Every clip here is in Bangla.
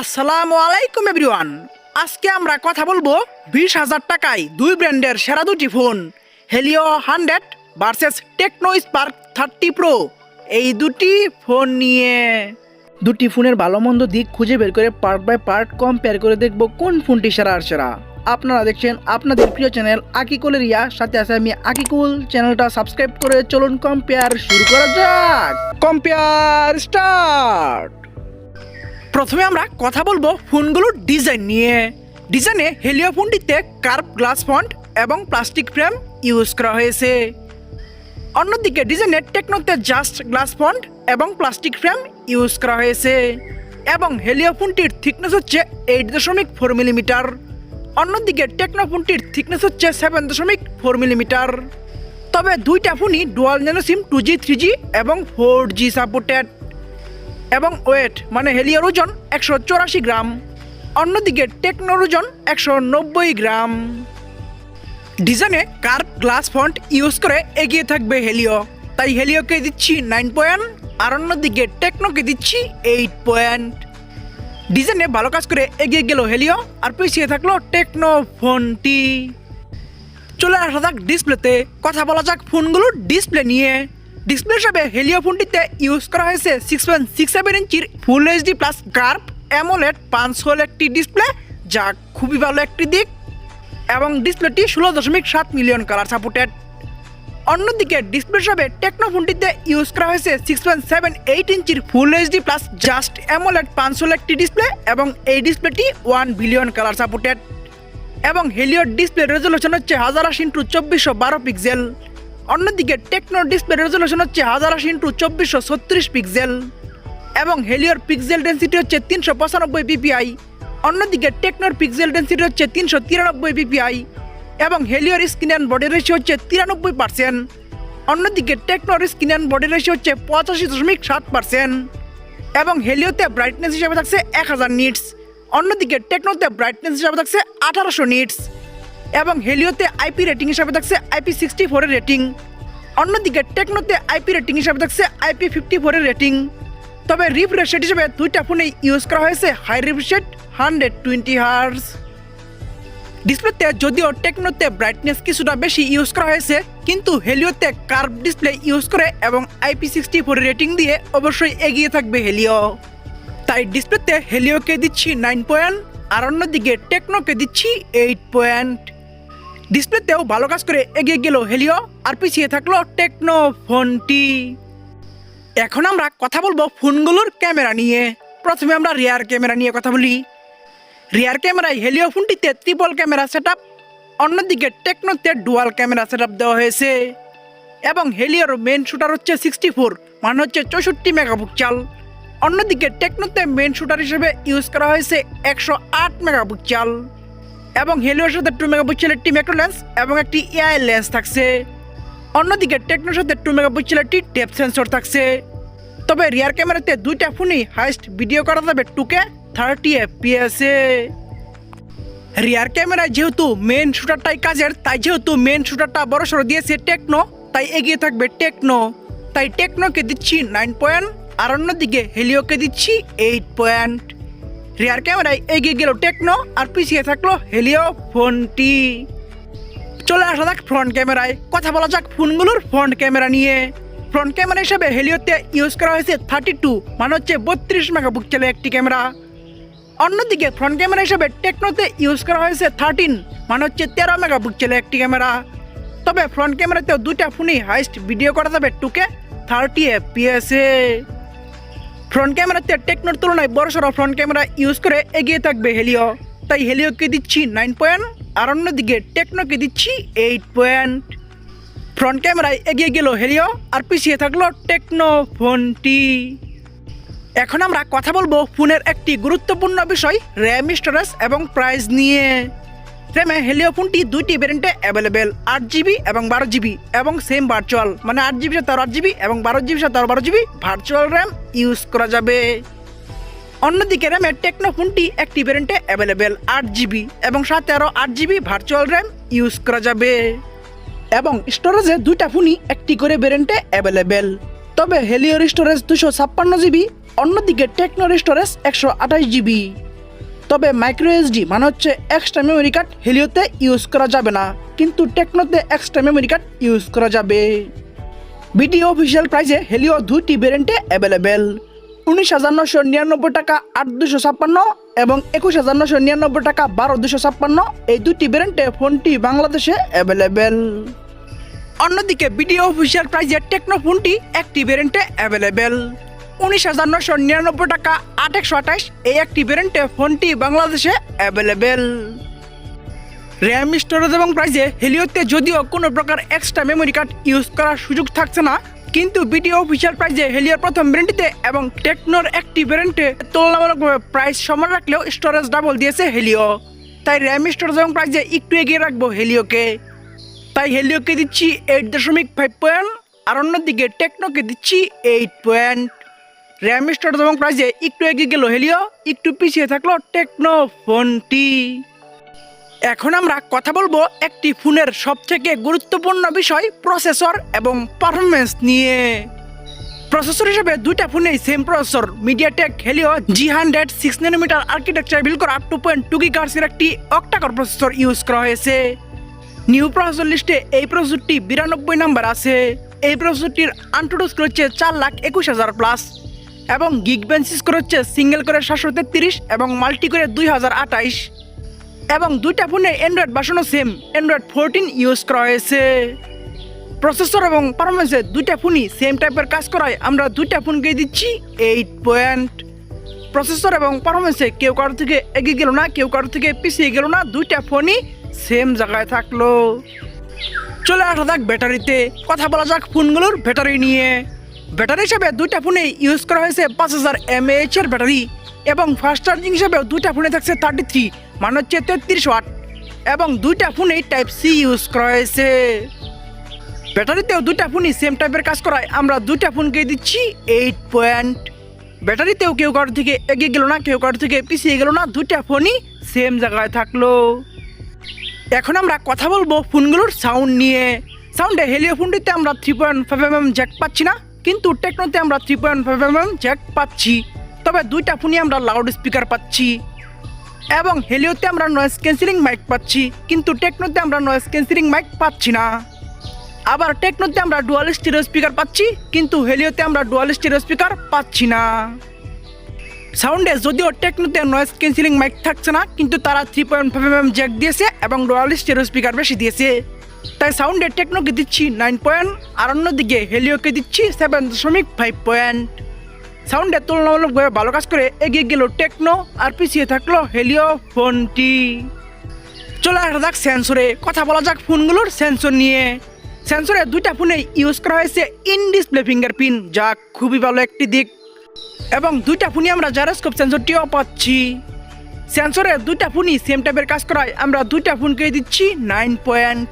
আসসালামু আলাইকুম, এভরিওয়ান। আজকে আমরা কথা বলব বিশ হাজার টাকায় দুই ব্র্যান্ডের সেরা দুটি phone Helio hundred versus Tecno Spark thirty Pro. এই দুটি ফোন নিয়ে দুটি ফোনের ভালো মন্দ দিক খুঁজে বের করে পার্ট বাই পার্ট কম্পেয়ার করে দেখব কোন ফোনটি সেরা আর সেরা। আপনারা দেখছেন আপনাদের প্রিয় চ্যানেল আকিকুলের ইয়া সাথে আছে আমি আকিকুল। চ্যানেলটা সাবস্ক্রাইব করে চলুন কম্পেয়ার শুরু করা যাক। কম্পেয়ার স্টার্ট প্রথমে আমরা কথা বলব ফোনগুলোর ডিজাইন নিয়ে। ডিজাইনে হেলিও ফোনটিতে কার্ভ গ্লাস ফন্ট এবং প্লাস্টিক ফ্রেম ইউজ করা হয়েছে। অন্যদিকে ডিজাইনে টেকনোতে জাস্ট গ্লাস ফন্ট এবং প্লাস্টিক ফ্রেম ইউজ করা হয়েছে। এবং হেলিও ফোনটির থিকনেস হচ্ছে এইট দশমিক ফোর মিলিমিটার। অন্যদিকে টেকনো ফোনটির থিকনেস হচ্ছে সেভেন দশমিক ফোর মিলিমিটার। তবে দুইটা ফোনই dual nano SIM two G, three G এবং ফোর জি সাপোর্টেড। এবং ওয়েট মানে হেলিয়ার ওজন একশো গ্রাম। অন্যদিকে টেকনোর ওজন একশো নব্বই গ্রাম। ডিজাইনে কার্ভ গ্লাস ফন্ট ইউজ করে এগিয়ে থাকবে হেলিও। তাই হেলিওকে দিচ্ছি নাইন পয়েন্ট, আর অন্যদিকে টেকনোকে দিচ্ছি এইট পয়েন্ট। ডিজাইনে ভালো কাজ করে এগিয়ে গেল হেলিও, আর পিছিয়ে থাকল টেকনো ফোনটি। চলে আসা যাক ডিসপ্লেতে। কথা বলা যাক ফোনগুলোর ডিসপ্লে নিয়ে। ডিসপ্লে হিসাবে হেলিও ফোনটিতে ইউজ করা হয়েছে সিক্স পয়েন্ট সিক্স সেভেন ইঞ্চির full HD plus curve AMOLED পাঁচ হোল একটি ডিসপ্লে যা খুবই ভালো একটি দিক, এবং ডিসপ্লেটি ষোলো দশমিক সাত মিলিয়ন কালার সাপোর্টেড অন্যদিকে ডিসপ্লে হিসাবে টেকনো ফোনটিতে ইউজ করা হয়েছে সিক্স পয়েন্ট সেভেন এইট ইঞ্চির full HD plus just AMOLED পাঁচ হোল একটি ডিসপ্লে এবং এই ডিসপ্লেটি ওয়ান বিলিয়ন কালার সাপোর্টেড এবং হেলিওর ডিসপ্লে রেজলিউশন হচ্ছে হাজার আশি ইন্টু চব্বিশশো বারো পিক্সেল অন্যদিকে টেকনো ডিসপ্লে রেজলিউশন হচ্ছে হাজার আশি ইন্টু চব্বিশশো ছত্রিশ পিক্সেল এবং হেলিওর পিক্সেল ডেন্সিটি হচ্ছে তিনশো পঁচানব্বই পিপিআই অন্যদিকে টেকনোর পিক্সেল ডেন্সিটি হচ্ছে তিনশো তিরানব্বই পিপিআই এবং হেলিওর স্ক্রিন অ্যান্ড বডি রেশিও হচ্ছে তিরানব্বই পার্সেন্ট অন্যদিকে টেকনোর স্ক্রিন অ্যান্ড বডি রেশিও হচ্ছে পঁচাশি দশমিক সাত পার্সেন্ট এবং হেলিওতে ব্রাইটনেস হিসাবে থাকছে এক হাজার নিটস অন্যদিকে টেকনোতে ব্রাইটনেস হিসাবে থাকছে আঠারোশো নিটস এবং হেলিওতে আইপি রেটিং হিসাবে থাকছে আইপি সিক্সটি ফোরের রেটিং। অন্যদিকে টেকনোতে আইপি রেটিং হিসাবে থাকছে আইপি ফিফটি ফোরের রেটিং। তবে রিফ্রেশ রেট হিসেবে দুইটা ফোনে ইউজ করা হয়েছে high refresh hundred twenty hertz ডিসপ্লেতে যদিও টেকনোতে ব্রাইটনেস কিছুটা বেশি ইউজ করা হয়েছে, কিন্তু হেলিওতে কার্ভ ডিসপ্লে ইউজ করে এবং আইপি সিক্সটি ফোর রেটিং দিয়ে অবশ্যই এগিয়ে থাকবে হেলিও। তাই ডিসপ্লেতে হেলিওকে দিচ্ছি নাইন পয়েন্ট আর অন্যদিকে টেকনোকে দিচ্ছি এইট পয়েন্ট। ডিসপ্লেতেও ভালো কাজ করে এগিয়ে গেল হেলিও আর পিছিয়ে থাকল টেকনো ফোনটি। এখন আমরা কথা বলব ফোনগুলোর ক্যামেরা নিয়ে। প্রথমে আমরা রিয়ার ক্যামেরা নিয়ে কথা বলি। রিয়ার ক্যামেরায় হেলিও ফোনটিতে ট্রিপল ক্যামেরা সেট অন্যদিকে টেকনোতে ডুয়াল ক্যামেরা সেট দেওয়া হয়েছে। এবং হেলিওর মেন শুটার হচ্ছে সিক্সটি ফোর মানে হচ্ছে চৌষট্টি মেগাপিক্সেল। অন্যদিকে টেকনোতে মেন শুটার হিসেবে ইউজ করা হয়েছে একশো আট মেগাপিক্সেল। এবং হেলিওর সাথে টু মেগাপিক্সেলের একটি ম্যাক্রো লেন্স এবং একটি এআই লেন্স থাকছে। অন্যদিকে টেকনোর সাথে টু মেগাপিক্সেলের একটি টেপ সেন্সর থাকছে। তবে রিয়ার ক্যামেরাতে দুইটা ফোনই হাইস্ট ভিডিও করা যাবে টুকে থার্টি এফপিএসে রিয়ার ক্যামেরায় যেহেতু মেন শুটারটাই কাজের, তাই যেহেতু মেন শুটারটা বড় সড়ো দিয়েছে টেকনো তাই এগিয়ে থাকবে টেকনো তাই টেকনোকে দিচ্ছি নাইন পয়েন্ট আর অন্যদিকে হেলিওকে দিচ্ছি এইট পয়েন্ট রিয়ার ক্যামেরায় এগিয়ে গেল টেকনো আর পিছিয়ে থাকল হেলিও ফোনটি চলে আসা যাক ফ্রন্ট ক্যামেরায় কথা বলা যাক ফোনগুলোর ফ্রন্ট ক্যামেরা নিয়ে ফ্রন্ট ক্যামেরা হিসেবে হেলিওতে ইউজ করা হয়েছে থার্টি টু মানে হচ্ছে বত্রিশ মেগাপিক্সেলের একটি ক্যামেরা অন্যদিকে ফ্রন্ট ক্যামেরা হিসেবে টেকনোতে ইউজ করা হয়েছে থার্টিন মানে হচ্ছে তেরো মেগাপিক্সেলের একটি ক্যামেরা তবে ফ্রন্ট ক্যামেরাতেও দুইটা ফোনই হাইস্ট ভিডিও করা যাবে টুকে থার্টি এফ এফপিএসে ফ্রন্ট ক্যামেরাতে টেকনোর তুলনায় বড় বড়সড় ফ্রন্ট ক্যামেরা ইউজ করে এগিয়ে থাকবে হেলিও তাই হেলিওকে দিচ্ছি নাইন পয়েন্ট আর অন্যদিকে টেকনোকে দিচ্ছি এইট পয়েন্ট ফ্রন্ট ক্যামেরায় এগিয়ে গেল হেলিও আর পিছিয়ে থাকল টেকনো ফোনটি। এখন আমরা কথা বলব ফোনের একটি গুরুত্বপূর্ণ বিষয় র্যাম স্টোরেজ এবং প্রাইস নিয়ে। র্যামে হেলিও ফোনটি দুইটি ভ্যারিয়েন্টে অ্যাভেলেবেল আট জিবি এবং বারো জিবি এবং সেম ভার্চুয়াল মানে আট জিবি সাথে আট জিবি এবং বারো জিবি সাথে বারো জিবি ভার্চুয়াল র্যাম ইউজ করা যাবে। অন্যদিকে র্যামের টেকনো ফোনটি একটি ভ্যারিয়েন্টে অ্যাভেলেবেল আট জিবি এবং সাথে আরও আট জিবি ভার্চুয়াল র্যাম ইউজ করা যাবে। এবং স্টোরেজে দুইটা ফোনই একটি করে ভ্যারিয়েন্টে অ্যাভেলেবেল তবে হেলিওর স্টোরেজ দুশো ছাপ্পান্ন জিবি অন্যদিকে টেকনোর স্টোরেজ একশো আঠাশ জিবি তবে মাইক্রো এসডি মানে হচ্ছে এক্সট্রা মেমোরি কার্ড হেলিওতে ইউজ করা যাবে না। কিন্তু টেকনোতে এক্সট্রা মেমোরি কার্ড ইউজ করা যাবে। ভিডিও অফিসিয়াল প্রাইসে হেলিও দুটি ভ্যারিয়েন্টে অ্যাভেলেবেল উনিশ হাজার নশো নিরানব্বই টাকা আট দুশো ছাপ্পান্ন এবং একুশ হাজার নশো নিরানব্বই টাকা বারো দুশো ছাপ্পান্ন এই দুটি ভ্যারিয়েন্টে ফোনটি বাংলাদেশে অ্যাভেলেবেল অন্যদিকে ভিডিও অফিসিয়াল প্রাইসে টেকনো ফোনটি একটি ভ্যারিয়েন্টে অ্যাভেলেবেল উনিশ হাজার নশো নিরানব্বই টাকা, আট একশো আঠাশ এই একটি ভ্যারিয়েন্টে ফোনটি বাংলাদেশে অ্যাভেলেবেল র্যাম স্টোরেজ এবং প্রাইসে হেলিওতে যদিও কোনো প্রকার এক্সট্রা মেমোরি কার্ড ইউজ করার সুযোগ থাকছে না, কিন্তু ভিডিও অফিসিয়াল প্রাইসে হেলিওর প্রথম ভ্যারেন্টিতে এবং টেকনোর একটি ভ্যারেন্টে তুলনামূলকভাবে প্রাইস সমান রাখলেও স্টোরেজ ডাবল দিয়েছে হেলিও তাই র্যাম স্টোরেজ এবং প্রাইসে একটু এগিয়ে রাখব হেলিওকে তাই হেলিওকে দিচ্ছি এইট দশমিক ফাইভ পয়েন্ট আর অন্যদিকে টেকনোকে দিচ্ছি এইট পয়েন্ট র্যাম স্টোরেজ এবং প্রাইসে একটু এগিয়ে গেল। হেলিও, একটু পিছিয়ে থাকল টেকনো ফোনটি এখন আমরা কথা বলব একটি ফোনের সবথেকে গুরুত্বপূর্ণ বিষয়, প্রসেসর এবং পারফরমেন্স নিয়ে। প্রসেসর হিসেবে দুইটা ফোনেই same processor MediaTek Helio G hundred six nanometre architecture build করা টু পয়েন্ট টু গিগার্সের একটি অক্টাকর প্রসেসর ইউজ করা হয়েছে। নিউ প্রসেসর লিস্টে এই প্রসেসরটি বিরানব্বই নাম্বার আছে। এই প্রসেসরটির আন্টুডো স্কোর হচ্ছে চার লাখ একুশ হাজার প্লাস এবং গিগ বেঞ্চি স্কোর হচ্ছে সিঙ্গেল করে সাতশো তেত্রিশ এবং মাল্টি করে দুই হাজার আঠাইশ। এবং দুইটা ফোনে অ্যান্ড্রয়েড বাসনও সেম অ্যান্ড্রয়েড ফোরটিন ইউজ করা হয়েছে। প্রসেসর এবং পারফরমেন্সে দুইটা ফোনই সেম টাইপের কাজ করায়, আমরা দুইটা ফোনকে দিচ্ছি এইট পয়েন্ট প্রসেসর এবং পারফরমেন্সে কেউ কারোর থেকে এগিয়ে গেল না, কেউ কারোর থেকে পিছিয়ে গেল না, দুইটা ফোনই সেম জায়গায় থাকল। চলে আসা যাক ব্যাটারিতে, কথা বলা যাক ফোনগুলোর ব্যাটারি নিয়ে। ব্যাটারি হিসাবে দুইটা ফোনে ইউজ করা হয়েছে পাঁচ হাজার এমএএইচ এর ব্যাটারি এবং ফাস্ট চার্জিং হিসাবে দুইটা ফোনে থাকছে থার্টি থ্রি মানে হচ্ছে তেত্রিশ ওয়াট এবং দুইটা ফোনেই টাইপ সি ইউজ করা হয়েছে। ব্যাটারিতেও দুইটা ফোনই সেম টাইপের কাজ করায়, আমরা দুইটা ফোনকে দিচ্ছি এইট পয়েন্ট ব্যাটারিতেও কেউ কারোর থেকে এগিয়ে গেল না, কেউ কারোর থেকে পিছিয়ে গেল না, দুইটা ফোনই সেম জায়গায় থাকল। এখন আমরা কথা বলব ফোনগুলোর সাউন্ড নিয়ে। সাউন্ডে হেলিও ফোনটিতে আমরা three point five M M jack পাচ্ছি না। কিন্তু টেকনোতে আমরা three point five M jack পাচ্ছি, তবে দুইটা ফোনে আমরা লাউড স্পিকার পাচ্ছি। এবং হেলিওতে আমরা নয়েস ক্যান্সেলিং মাইক পাচ্ছি, কিন্তু টেকনোতে আমরা নয়েস ক্যান্সেলিং মাইক পাচ্ছি না। আবার টেকনোতে আমরা ডুয়াল স্টিরিও স্পিকার পাচ্ছি, কিন্তু হেলিওতে আমরা ডুয়াল স্টিরিও স্পিকার পাচ্ছি না। সাউন্ডে যদিও টেকনোতে নয়েজ ক্যান্সেলিং মাইক থাকছে না, কিন্তু তারা three point five M jack দিয়েছে এবং ডুয়াল স্টিরিও স্পিকার বেশি দিয়েছে। তাই সাউন্ডে টেকনোকে দিচ্ছি নাইন পয়েন্ট আর অন্যদিকে হেলিওকে দিচ্ছি সেভেন দশমিক ফাইভ পয়েন্ট সাউন্ডে তুলনামূলকভাবে ভালো কাজ করে এগিয়ে গেল টেকনো আর পিছিয়ে থাকল হেলিও ফোনটি চলে আসা যাক সেন্সরে কথা বলা যাক ফোনগুলোর সেন্সর নিয়ে। সেন্সরে দুইটা ফোনে ইউজ করা হয়েছে ইন ডিসপ্লে ফিঙ্গারপ্রিন্ট যা খুবই ভালো একটি দিক। এবং দুইটা ফোনই আমরা জারাস্কোপ সেন্সরটিও পাচ্ছি। সেন্সরে দুইটা ফোনই সেম টাইপের কাজ করায়। আমরা দুইটা ফোনকে দিচ্ছি নাইন পয়েন্ট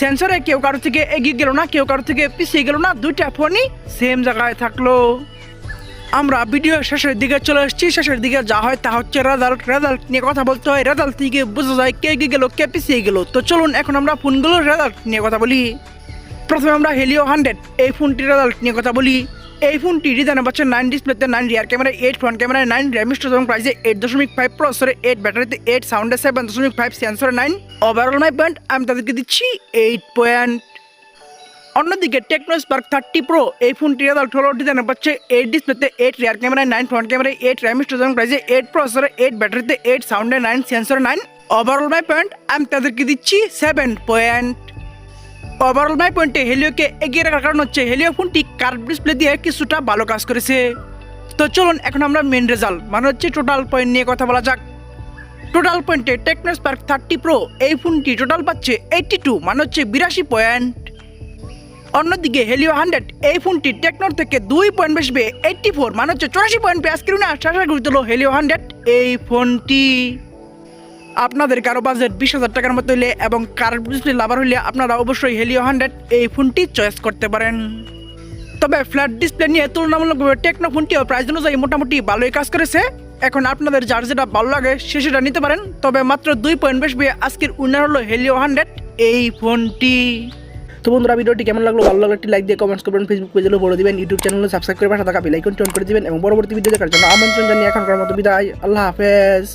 সেন্সরে কেউ কারও থেকে এগিয়ে গেল না, কেউ কারও থেকে পিছিয়ে গেল না, দুইটা ফোনই সেম জায়গায় থাকল। আমরা ভিডিও শেষের দিকে চলে এসেছি শেষের দিকে যা হয় তা হচ্ছে রেজাল্ট রেজাল্ট নিয়ে কথা বলতে হয়। রেজাল্ট থেকে বোঝা যায় কে এগিয়ে গেলো, কে পিছিয়ে গেল। তো চলুন এখন আমরা ফোনগুলোর রেজাল্ট নিয়ে কথা বলি। প্রথমে আমরা হেলিও হান্ড্রেড এই ফোনটির রেজাল্ট নিয়ে কথা বলি। এই ফোনটি রিজানে পাচ্ছে নাইন ডিসপ্লেতে nine rear camera eight front ক্যামেরায় নাইন র্যাম স্টোরেজ এবং প্রাইসে এইট দশমিক ফাইভ প্রসেসরে এইট ব্যাটারিতে এইট সাউন্ডে সেভেন দশমিক ফাইভ সেন্সরে নাইন ওভারঅল মাই পয়েন্ট আমি তাদেরকে দিচ্ছি এইট পয়েন্ট অন্যদিকে টেকনো স্পার্ক থার্টি প্রো এই ফোনটি রেজাল্ট হলো ডিজাইন পাচ্ছে এইট ডিসপ্লেতে এইট রিয়ার ক্যামেরায় নাইন ফ্রন্ট ক্যামেরায় এইট র্যাম স্টোরেজ এবং প্রাইসে এইট প্রসেসরে এইট ব্যাটারিতে এইট সাউন্ডে নাইন সেন্সরে নাইন ওভারঅল মাই পয়েন্ট আমি তাদেরকে দিচ্ছি সেভেন পয়েন্ট ওভারঅল মাই পয়েন্টে হেলিওকে এগিয়ে রাখার কারণ হচ্ছে হেলিও ফোনটি কার্ভ ডিসপ্লে দিয়ে কিছুটা ভালো কাজ করেছে। তো চলুন, এখন আমরা মেন রেজাল্ট মানে হচ্ছে টোটাল পয়েন্ট নিয়ে কথা বলা যাক। টোটাল পয়েন্টে টেকনো স্পার্ক থার্টি প্রো এই ফোনটি টোটাল পাচ্ছে এইটটি টু মানে হচ্ছে বিরাশি পয়েন্ট অন্যদিকে হেলিও হান্ড্রেড এই ফোনটি টেকনোর থেকে দুই পয়েন্ট বেশি পেয়ে এইটটি ফোর মানে হচ্ছে চৌরাশি পয়েন্ট পেয়ে আজকের দিনে আশা করে দিল হেলিও হান্ড্রেড এই ফোনটি আপনাদের কারও বাজেট বিশ হাজার টাকার মতো হইলে এবং কার ডিসপ্লে লাভার হইলে আপনারা অবশ্যই হেলিও হান্ড্রেড এই ফোনটি চয়েস করতে পারেন। তবে ফ্ল্যাট ডিসপ্লে নিয়ে তুলনামূলকভাবে টেকনো ফোনটিও প্রাইস অনুযায়ী মোটামুটি ভালোই কাজ করেছে। এখন আপনাদের যার যেটা ভালো লাগে সে সেটা নিতে পারেন। তবে মাত্র দুই পয়েন্ট বেশি আজকের উইনার হলো হেলিও হান্ড্রেড এই ফোনটি তো বন্ধুরা, ভিডিওটি কেমন লাগল? ভালো লাগলে একটি লাইক দিয়ে কমেন্টস করবেন ফেসবুক পেজেও বলে দিবেন ইউটিউব চ্যানেলে সাবস্ক্রাইব করে পাশে থাকা বেল আইকনটি অন করে দিবেন এবং পরবর্তী ভিডিও দেখার জন্য আমন্ত্রণ জানিয়ে এখনকার মতো বিদায়। আল্লাহ হাফেজ।